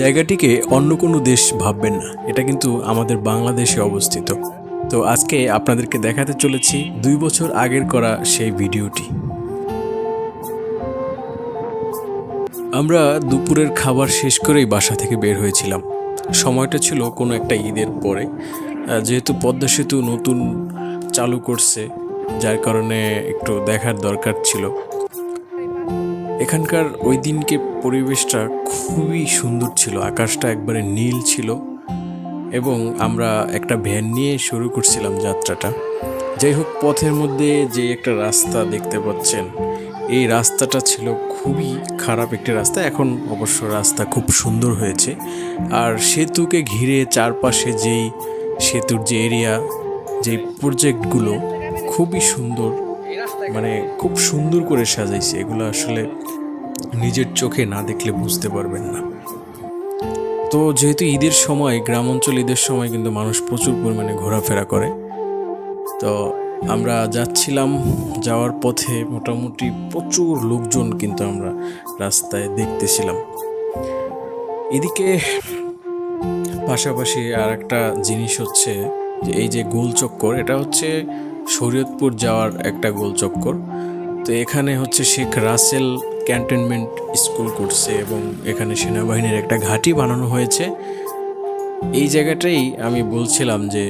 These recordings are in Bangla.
জায়গাটিকে অন্য কোনো দেশ ভাববেন না। এটা কিন্তু আমাদের বাংলাদেশে অবস্থিত। তো আজকে আপনাদেরকে দেখাতে চলেছি দুই বছর আগের করা সেই ভিডিওটি। আমরা দুপুরের খাবার শেষ করেই বাসা থেকে বের হয়েছিলাম। সময়টা ছিল কোনো একটা ঈদের পরে। যেহেতু পদ্মা সেতু নতুন চালু করছে, যার কারণে একটু দেখার দরকার ছিল। এখানকার ওই দিনকে পরিবেশটা খুবই সুন্দর ছিল। আকাশটা একবারে নীল ছিল এবং আমরা একটা ভ্যান নিয়ে শুরু করছিলাম যাত্রাটা। যাই হোক, পথের মধ্যে যে একটা রাস্তা দেখতে পাচ্ছেন, এই রাস্তাটা ছিল খুবই খারাপ একটি রাস্তা। এখন অবশ্য রাস্তা খুব সুন্দর হয়েছে। আর সেতুকে ঘিরে চারপাশে যেই সেতুর যে এরিয়া যেই প্রজেক্টগুলো খুবই সুন্দর। মানে খুব সুন্দর করে সাজাইছে। এগুলো আসলে নিজের চোখে না দেখলে বুঝতে পারবেন না। তো যেহেতু ঈদের সময় গ্রাম অঞ্চল ঈদের সময় কিন্তু মানুষ প্রচুর পরিমাণে ঘোরাফেরা করে, তো আমরা যাচ্ছিলাম যাওয়ার পথে মোটামুটি প্রচুর লোকজন কিন্তু আমরা রাস্তায় দেখতেছিলাম। এদিকে পাশাপাশি আর একটা জিনিস হচ্ছে যে, এই যে গোল চক্কর, এটা হচ্ছে শরীয়তপুর যাওয়ার একটা গোল চক্কর। তো এখানে হচ্ছে শেখ রাসেল ক্যান্টনমেন্ট স্কুল করছে এবং এখানে সেনাবাহিনীর একটা ঘাঁটি বানানো হয়েছে। এই জায়গাটাই আমি বলছিলাম যে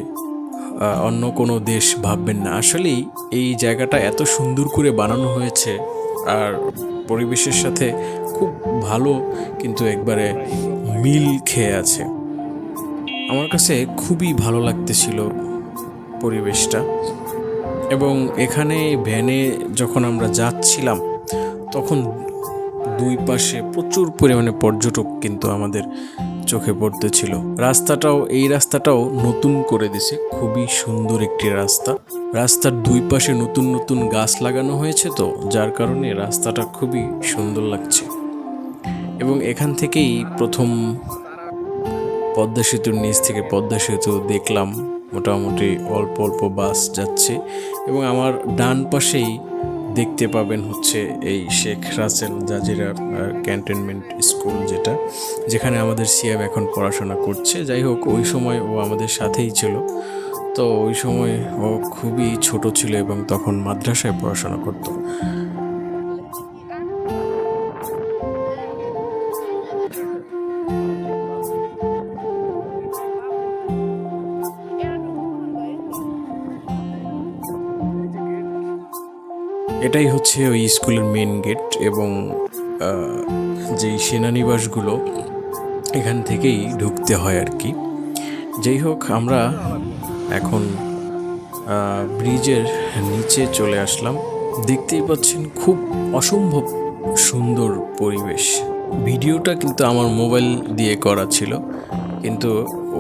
অন্য কোনো দেশ ভাববেন না। আসলেই এই জায়গাটা এত সুন্দর করে বানানো হয়েছে আর পরিবেশের সাথে খুব ভালো কিন্তু একবারে মিল খেয়ে আছে। আমার কাছে খুবই ভালো লাগতেছিল পরিবেশটা। এবং এখানে ভ্যানে যখন আমরা যাচ্ছিলাম, তখন দুই পাশে প্রচুর পরিমাণে পর্যটক কিন্তু আমাদের চোখে পড়তেছিল। রাস্তাটাও, এই রাস্তাটাও নতুন করে দিছে। খুবই সুন্দর একটি রাস্তা। রাস্তার দুই পাশে নতুন নতুন গাছ লাগানো হয়েছে তো, যার কারণে রাস্তাটা খুবই সুন্দর লাগছে। এবং এখান থেকেই প্রথম পদ্মা সেতুর নিচ থেকে পদ্মা সেতু দেখলাম। মোটামুটি অল্প অল্প বাস যাচ্ছে এবং আমার ডান পাশেই দেখতে পাবেন হচ্ছে এই শেখ রাসেল জাজিরার ক্যান্টনমেন্ট স্কুল যেটা, যেখানে আমাদের সিয়াম এখন পড়াশোনা করছে। যাই হোক, ওই সময় ও আমাদের সাথেই ছিল। তো ওই সময় ও খুবই ছোট ছিল এবং তখন মাদ্রাসায় পড়াশোনা করতো। এটাই হচ্ছে ওই স্কুলের মেন গেট এবং যেই সেনানিবাসগুলো এখান থেকেই ঢুকতে হয় আর কি। যাই হোক, আমরা এখন ব্রিজের নিচে চলে আসলাম। দেখতেই পাচ্ছেন খুব অসম্ভব সুন্দর পরিবেশ। ভিডিওটা কিন্তু আমার মোবাইল দিয়ে করা ছিল, কিন্তু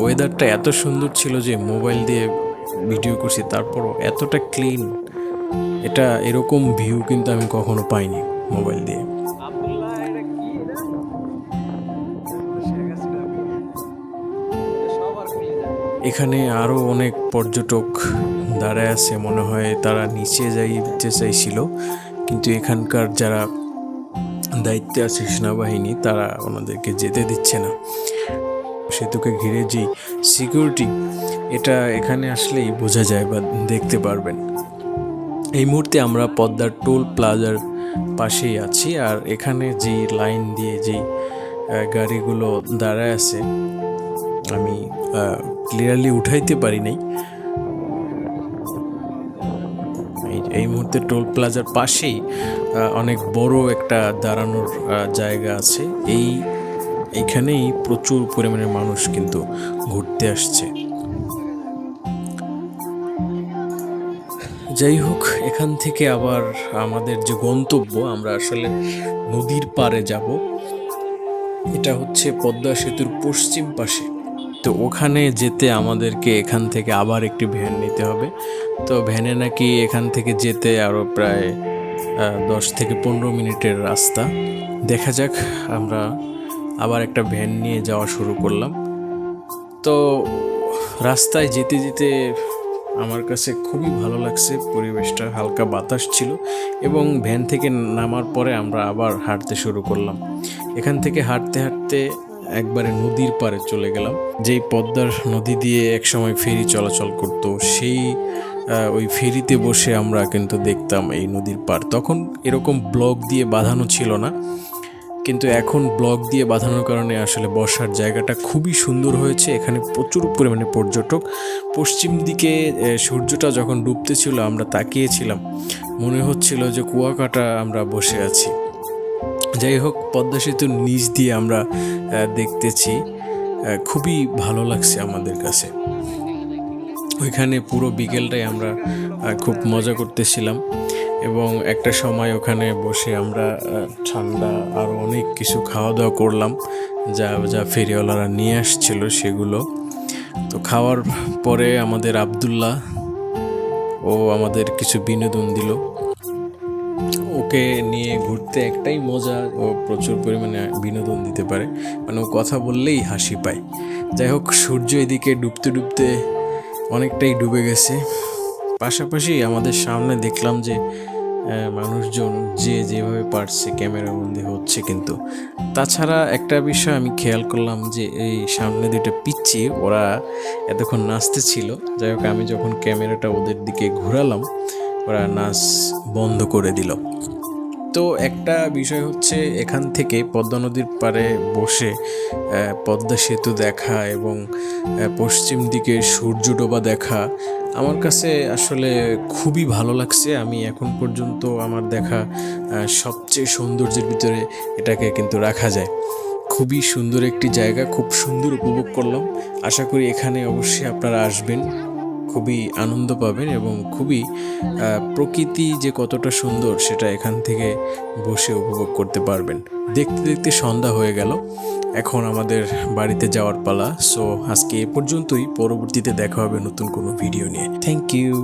ওয়েদারটা এত সুন্দর ছিল যে মোবাইল দিয়ে ভিডিও করছি, তারপরও এতটা ক্লিন এটা এরকম ভিউ কিন্তু আমি কখনো পাইনি মোবাইল দিয়ে। এখানে আরও অনেক পর্যটক দাঁড়ায় আছে মনে হয় তারা নিচে যাইতে চাইছিল। কিন্তু এখানকার যারা দায়িত্বে আছে সেনাবাহিনী তারা ওনাদেরকে যেতে দিচ্ছে না। সেতুকে ঘিরে যে সিকিউরিটি এটা এখানে আসলেই বোঝা যায় বা দেখতে পারবেন। এই মুহূর্তে আমরা পদ্মার টোল প্লাজার পাশেই আছি আর এখানে যে লাইন দিয়ে যে গাড়িগুলো দাঁড়ায় আছে, আমি ক্লিয়ারলি উঠাইতে পারি নাই। এই- মুহূর্তে টোল প্লাজার পাশেই অনেক বড় একটা দাঁড়ানোর জায়গা আছে। এই, এইখানেই প্রচুর পরিমাণে মানুষ কিন্তু ঘুরতে আসছে। যাই হোক, এখান থেকে আবার আমাদের যে গন্তব্য, আমরা আসলে নদীর পাড়ে যাব। এটা হচ্ছে পদ্মা সেতুর পশ্চিম পাশে। তো ওখানে যেতে আমাদেরকে এখান থেকে আবার একটি ভ্যান নিতে হবে। তো ভ্যানে নাকি এখান থেকে যেতে আরও প্রায় দশ থেকে পনেরো মিনিটের রাস্তা। দেখা যাক, আমরা আবার একটা ভ্যান নিয়ে যাওয়া শুরু করলাম। তো রাস্তায় যেতে যেতে আমার কাছে খুবই ভালো লাগছে। পরিবেশটা হালকা বাতাস ছিল এবং ভ্যান থেকে নামার পরে আমরা আবার হাঁটতে শুরু করলাম। এখান থেকে হাঁটতে হাঁটতে একবারে নদীর পাড়ে চলে গেলাম। যেই পদ্মার নদী দিয়ে একসময় ফেরি চলাচল করত, সেই ওই ফেরিতে বসে আমরা কিন্তু দেখতাম এই নদীর পাড়। তখন এরকম ব্লক দিয়ে বাঁধানো ছিল না। কিন্তু এখন ব্লক দিয়ে বাঁধানোর কারণে আসলে বসার জায়গাটা খুবই সুন্দর হয়েছে। এখানে প্রচুর পরিমাণে পর্যটক। পশ্চিম দিকে সূর্যটা যখন ডুবতেছিল, আমরা তাকিয়েছিলাম। মনে হচ্ছিল যে কুয়াকাটা আমরা বসে আছি। যাই হোক, পদ্মা সেতুর নিচ দিয়ে আমরা দেখতেছি। খুবই ভালো লাগছে আমাদের কাছে। ওইখানে পুরো বিকেলটাই আমরা খুব মজা করতেছিলাম। এবং একটা সময় ওখানে বসে আমরা ঠান্ডা আর অনেক কিছু খাওয়া দাওয়া করলাম, যা যা ফেরিওয়ালারা নিয়ে আসছিল সেগুলো। তো খাওয়ার পরে আমাদের আবদুল্লাহ, ও আমাদের কিছু বিনোদন দিল। ওকে নিয়ে ঘুরতে একটাই মজা, ও প্রচুর পরিমাণে বিনোদন দিতে পারে। মানে ও কথা বললেই হাসি পায়। যাই হোক, সূর্য এদিকে ডুবতে ডুবতে অনেকটাই ডুবে গেছে। পাশাপাশি আমাদের সামনে দেখলাম যে মানুষজন যে যেভাবে পারছে ক্যামেরা বন্দি হচ্ছে কিন্তু। তাছাড়া একটা বিষয় আমি খেয়াল করলাম যে, এই সামনে দুটো পিচ্ছি ওরা এতক্ষণ নাচতে ছিল। যাই হোক, আমি যখন ক্যামেরাটা ওদের দিকে ঘোরালাম, ওরা নাচ বন্ধ করে দিল। তো একটা বিষয় হচ্ছে, এখান থেকে পদ্মা নদীর পাড়ে বসে পদ্মা সেতু দেখা এবং পশ্চিম দিকে সূর্য ডোবা দেখা আমার কাছে আসলে খুবই ভালো লাগছে। আমি এখন পর্যন্ত আমার দেখা সবচেয়ে সৌন্দর্যের ভিতরে এটাকে কিন্তু রাখা যায়। খুবই সুন্দর একটি জায়গা, খুব সুন্দর উপভোগ করলাম। আশা করি এখানে অবশ্যই আপনারা আসবেন। খুবই আনন্দ পাবেন এবং খুবই প্রকৃতি যে কতটা সুন্দর সেটা এখান থেকে বসে উপভোগ করতে পারবেন। দেখতে দেখতে সন্ধ্যা হয়ে গেল। এখন আমাদের বাড়িতে যাওয়ার পালা। সো আজকে এ পর্যন্তই। পরবর্তীতে দেখা হবে নতুন কোনো ভিডিও নিয়ে। Thank you